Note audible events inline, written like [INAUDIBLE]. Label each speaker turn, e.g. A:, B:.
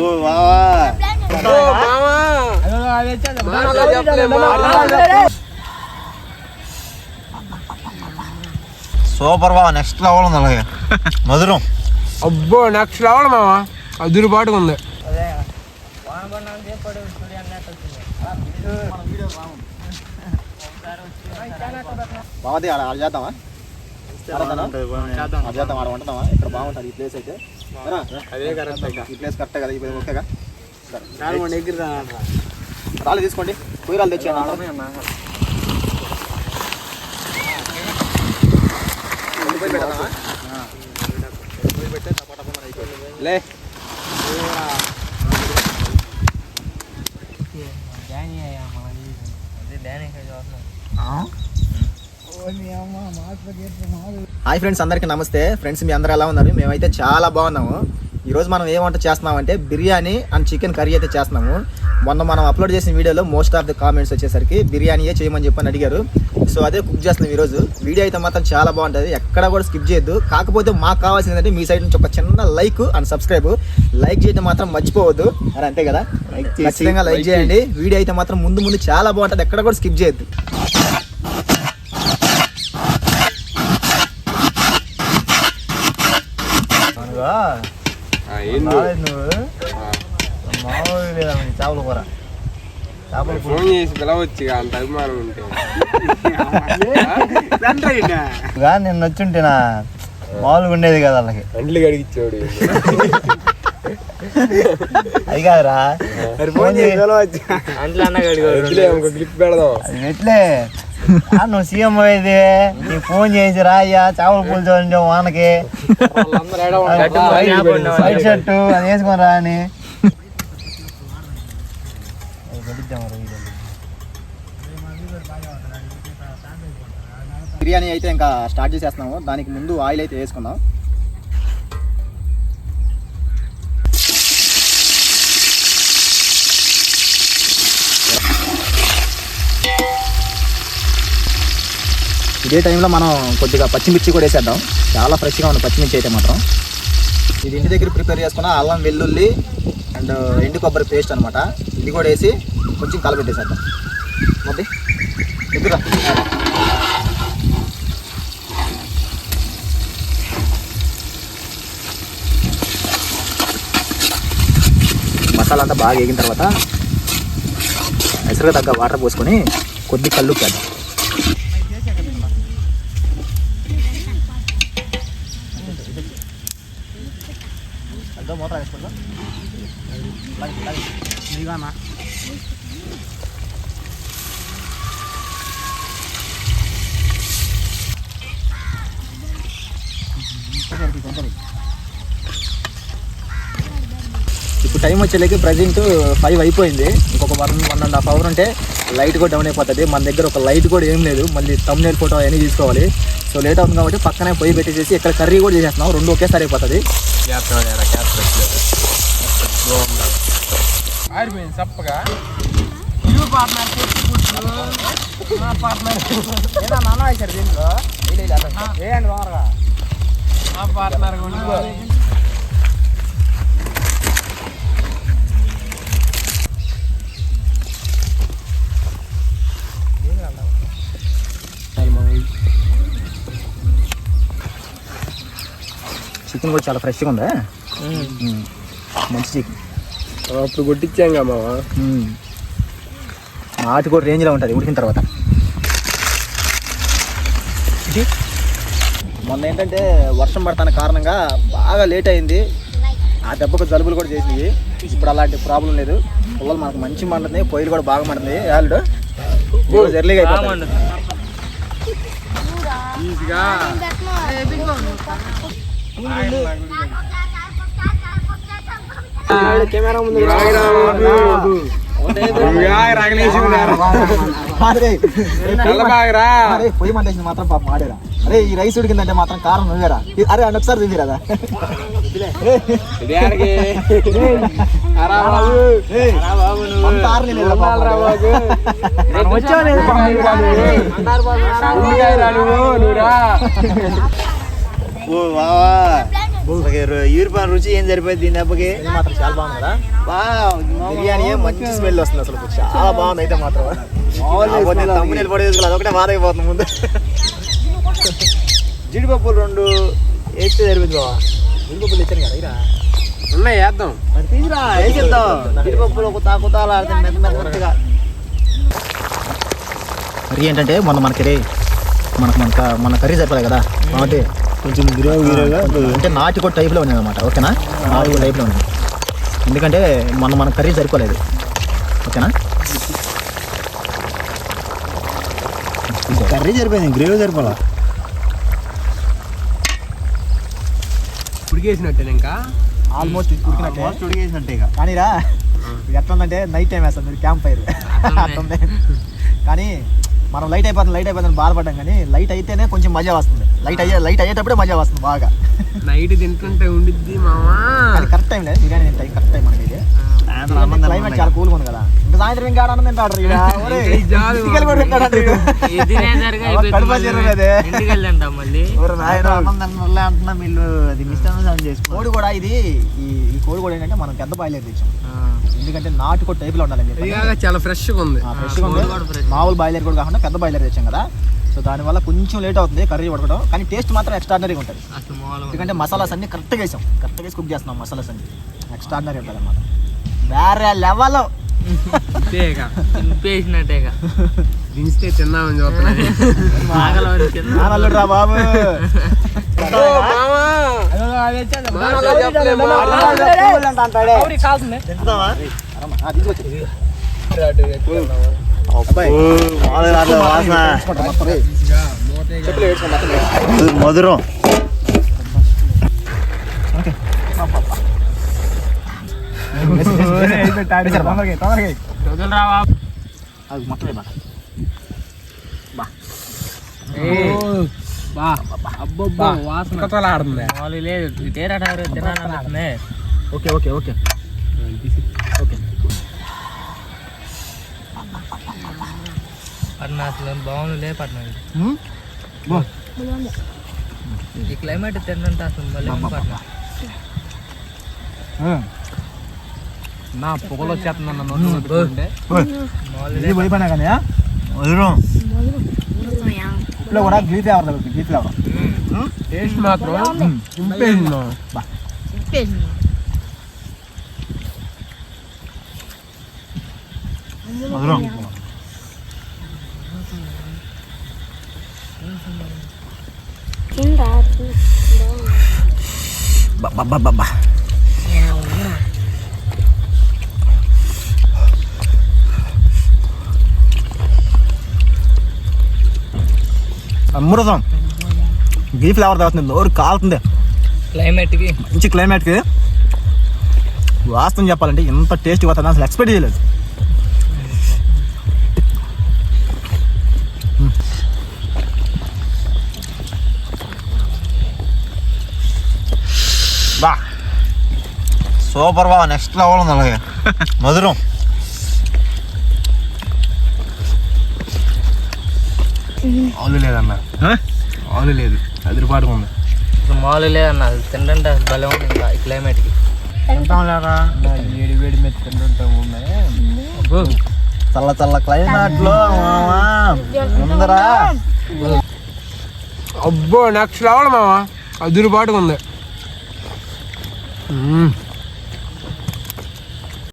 A: ఓ బావా సూపర్ బావా next level ఉంది అలాగే. మధురం.
B: అబ్బో నెక్స్ట్ లెవెల్ మామ అదురు పాటుగా ఉంది.
A: బావది ఆడ ఆడ చేద్దామా? చేద్దాం. ఆడ వండుదామా ఇక్కడ బాగుంటుంది ఈ ప్లేస్ అయితే.
B: అదే కరెక్ట్
A: ఈ ప్లేస్ కరెక్టే కదా ప్లేస్ ఓకేగా సరే. రాళ్ళు తీసుకోండి. కూరగాయలు తెచ్చాను
B: లే.
A: హాయ్ ఫ్రెండ్స్ అందరికీ నమస్తే. ఫ్రెండ్స్ మీ అందరూ ఎలా ఉన్నారు? మేమైతే చాలా బాగున్నాము. ఈరోజు మనం ఏం వంట చేస్తున్నామంటే బిర్యానీ అండ్ చికెన్ కర్రీ అయితే చేస్తున్నాము. మొన్న మనం అప్లోడ్ చేసిన వీడియోలో మోస్ట్ ఆఫ్ ది కామెంట్స్ వచ్చేసరికి బిర్యానీయే చేయమని చెప్పని అడిగారు. సో అదే కుక్ చేస్తున్నాం ఈరోజు. వీడియో అయితే మాత్రం చాలా బాగుంటుంది. ఎక్కడ కూడా స్కిప్ చేయొద్దు. కాకపోతే మాకు కావాల్సింది అంటే మీ సైడ్ నుంచి ఒక చిన్న లైక్ అండ్ సబ్స్క్రైబ్. లైక్ చేయడం మాత్రం మర్చిపోవద్దు. మరి అంతే కదా? ఖచ్చితంగా లైక్ చేయండి. వీడియో అయితే మాత్రం ముందు ముందు చాలా బాగుంటుంది. ఎక్కడ కూడా స్కిప్ చేయొద్దు.
B: ఏంది
A: చేపల కూర చేపల
B: ఫోన్ చేసి పిలవచ్చు అంత అభిమానం ఉంటే
A: కూర నేను నచ్చుంటేనా మామూలుగా ఉండేది కదా వాళ్ళకి
B: అంట్లు కడిగిచ్చాడు
A: అది కాదురా ఫోన్ చేసి
B: ఇంకో క్లిప్ పెడదాం
A: అది ఎట్లే నువ్వు సీఎం అయ్యేది నీ ఫోన్ చేసి రాయ్యా చేపల పూలు చూడండి వానకి. వైట్ షర్టు అది వేసుకొని రా అని. బిర్యానీ అయితే ఇంకా స్టార్ట్ చేసేస్తున్నాము. దానికి ముందు ఆయిల్ అయితే వేసుకుందాం. ఇదే టైంలో మనం కొద్దిగా పచ్చిమిర్చి కూడా వేసేద్దాం. చాలా ఫ్రెష్గా ఉంది పచ్చిమిర్చి అయితే మాత్రం. ఇది ఇంటి దగ్గర ప్రిపేర్ చేసుకున్న అల్లం వెల్లుల్లి అండ్ ఎండు కొబ్బరి పేస్ట్ అనమాట ఇది కూడా వేసి కొంచెం కలబెట్టేసేద్దాం. మొద్ది ఎదురా మసాలా అంతా బాగా వేగిన తర్వాత ఎసరుగా తగ్గ వాటర్ పోసుకొని కొద్ది కళ్ళు పెద్దాం టైం వచ్చేలేకి ప్రజెంట్ ఫైవ్ అయిపోయింది. ఇంకొక one one and half hour ఉంటే లైట్ కూడా డౌన్ అయిపోతుంది. మన దగ్గర ఒక లైట్ కూడా ఏం లేదు. మళ్ళీ తమ్నేల్ ఫోటో అవన్నీ తీసుకోవాలి. సో లేట్ అవుతుంది కాబట్టి పక్కనే పొయ్యి పెట్టేసేసి ఇక్కడ కర్రీ కూడా చేసేస్తున్నాం. రెండు ఒకేసారి అయిపోతుంది.
B: ఆరిపోయింది చప్పగా.
A: చికెన్ కూడా చాలా ఫ్రెష్గా ఉందా. మంచి చికెన్
B: అప్పుడు కొట్టించాం కదా
A: నాటు కూడా రేంజ్లో ఉంటుంది ఉడికిన తర్వాత. మొన్న ఏంటంటే వర్షం పడతాన కారణంగా బాగా లేట్ అయింది. ఆ దెబ్బకు జలుబులు కూడా చేసింది ఇప్పుడు అలాంటి ప్రాబ్లం లేదు. పిల్లలు మనకు మంచి మండుతుంది పొయ్యిలు కూడా బాగా మండుతుంది. యాలుడు ఎర్లీగా అయిపోతుంది
B: ఈజీగా కెమెరా ముందు
A: పొయ్యి మంటేసింది మాత్రం పాప మాడేరా అరే ఈ రైస్ ఉడికిందంటే మాత్రం కారం నువ్వేరా అరే అని ఒకసారి తింది కదా అంత ఓ వావా
C: యూరిపాన్ రుచి ఏం సరిపోయింది దీని దెబ్బకి
A: మాత్రం చాలా బాగుంది కదా?
C: వావ్,
A: బిర్యానీ మంచి స్మెల్ వస్తుంది అసలు చాలా బాగుంది అయితే మాత్రం. తమ్ముని పడి వేసుకోవాలి అదొకటే బాధ అయిపోతుంది ముందు.
C: జీడిపప్పులు రెండు వేస్తే సరిపోయింది బావా.
A: ఉల్లిపప్పులు ఇచ్చాను కదా ఇరా.
B: ఉన్నాయి వేద్దాం.
C: మరి తీసురా వేసేద్దాం జీడిపప్పులు ఒక తాకుతాలు ఆడితే మెత్త మెత్త మెత్తగా.
A: కర్రీ ఏంటంటే మొన్న మన కర్రీ మనకు మన మన కర్రీ సరిపోలే కదా కాబట్టి
C: కొంచెం గ్రేవ్ గ్రేవ్గా
A: అంటే నాటుకోటి టైప్లో ఉంది అనమాట ఓకేనా? నాటుకోటి టైప్లో ఉంది ఎందుకంటే మొన్న మన కర్రీ సరిపోలేదు. ఓకేనా?
C: కర్రీ సరిపోయింది గ్రేవ్ సరిపోలా?
B: ఉడికేసినట్టే ఇంకా?
A: ఆల్మోస్ట్ ఉడికినట్టే.
C: ఉడికేసినట్టే ఇక.
A: కానీ రా ఇది ఎట్లా ఉందంటే నైట్ టైం వేస్తుంది మీరు క్యాంప్ ఫైర్ అట్లుంది కానీ మనం లైట్ అయిపోతుంది లైట్ అయిపోతుంది బాధపడ్డాం కానీ లైట్ అయితేనే కొంచెం మజా వస్తుంది. లైట్ అయ్యే లైట్ అయ్యేటప్పుడే మజా వస్తుంది బాగా.
B: నైట్ తింటుంటే ఉండిద్ది మామా
A: అది కరెక్ట్ టైం లేదు బిర్యానీ టైం కరెక్ట్ టైం మనకి క్లైమేట్ చాలా కూల్గా ఉంది కదా. ఇంకా సాయంత్రం ఇంకా ఆడ తింటాడు [LAUGHS] కూడా
C: అంటున్నా వీళ్ళు. అది
A: కోడి కూడా ఇది ఈ కోడి కూడా ఏంటంటే మనం పెద్ద బాయిలర్ తెచ్చాం. ఎందుకంటే నాటుకోడి టైప్లో ఉండాలని చెప్పి.
B: చాలా ఫ్రెష్గా ఉంది.
A: ఫ్రెష్గా ఉంది. మామూలు బాయిలర్ కూడా కాకుండా పెద్ద బాయిలర్ తెచ్చాం కదా. సో దానివల్ల కొంచెం లేట్ అవుతుంది కర్రీ ఉడకడం కానీ టేస్ట్ మాత్రం ఎక్స్ట్రాడనరీగా ఉంటుంది. ఎందుకంటే మసాలాస్ అన్ని కరెక్ట్గా వేసాం. కరెక్ట్గా వేసి కుక్ చేస్తున్నాం మసాలాస్ అన్ని. ఎక్స్ట్రాడనరీ ఉంటుంది అనమాట వేరే లెవెల్.
D: నింపేసినట్టేగా
B: దించితే తిన్నామని
A: నానల్లుడు రా బాబు.
B: ఓ
A: తొందరగా వేయ్, తొందరగా వేయ్.
D: వదిలిరా బాబు.
A: అది మొత్తం వేయ్ బాగా.
B: ఏయ్. బా అబ్బబ్బా వాసన కొత్తలాడుతుంది
D: మామూలు లేదు ఇటేరా టారు తినాలనుకుంటుంది
A: ఓకే ఓకే ఓకే ఓకే
D: పట్నా అసలు బాగుంది లే పట్నా ఇది.
A: హ్మ్? బో.
D: ఈ క్లైమేట్ తిన్నంటే అసలు మళ్ళీ ఉంది పట్నా
A: హ్మ్.
B: నా పొగలు వచ్చేస్తుంది నన్ను నోట్లో పెట్టుకుంటే.
A: ఇది పోయిపోయినా కానీ?
C: మధురం
A: ఇంట్లో కూడా ghee flavour ghee flavour
B: taste మాత్రం చింపేసింది
C: మధురం
A: బాబా అమృతం. గీ ఫ్లేవర్ తాగుతుంది. నోరు కాలుతుంది.
D: క్లైమేట్కి.
A: మంచి క్లైమేట్కి. వాస్తవం చెప్పాలంటే ఇంత టేస్ట్ వస్తుంది అసలు ఎక్స్పెక్ట్ చేయలేదు.
C: బా. సూపర్ బా నెక్స్ట్ లెవెల్ ఉంది అలాగే. మధురం.
B: ఆలు లేదన్న. ఆలు లేదు. అదిరిపాటుగా ఉంది.
D: అసలు మామూలు లేదన్న అది తింటే అసలు భలే ఉంది ఇంకా ఈ క్లైమేట్కి
B: ఏడు వేడి తింటుంటే ఉన్నాయి
C: చల్ల చల్ల క్లైమేట్లో మామా. ఉందరా?
B: అబ్బో నెక్స్ట్ లెవెల్ మామ అదిరిపాటుగా ఉంది.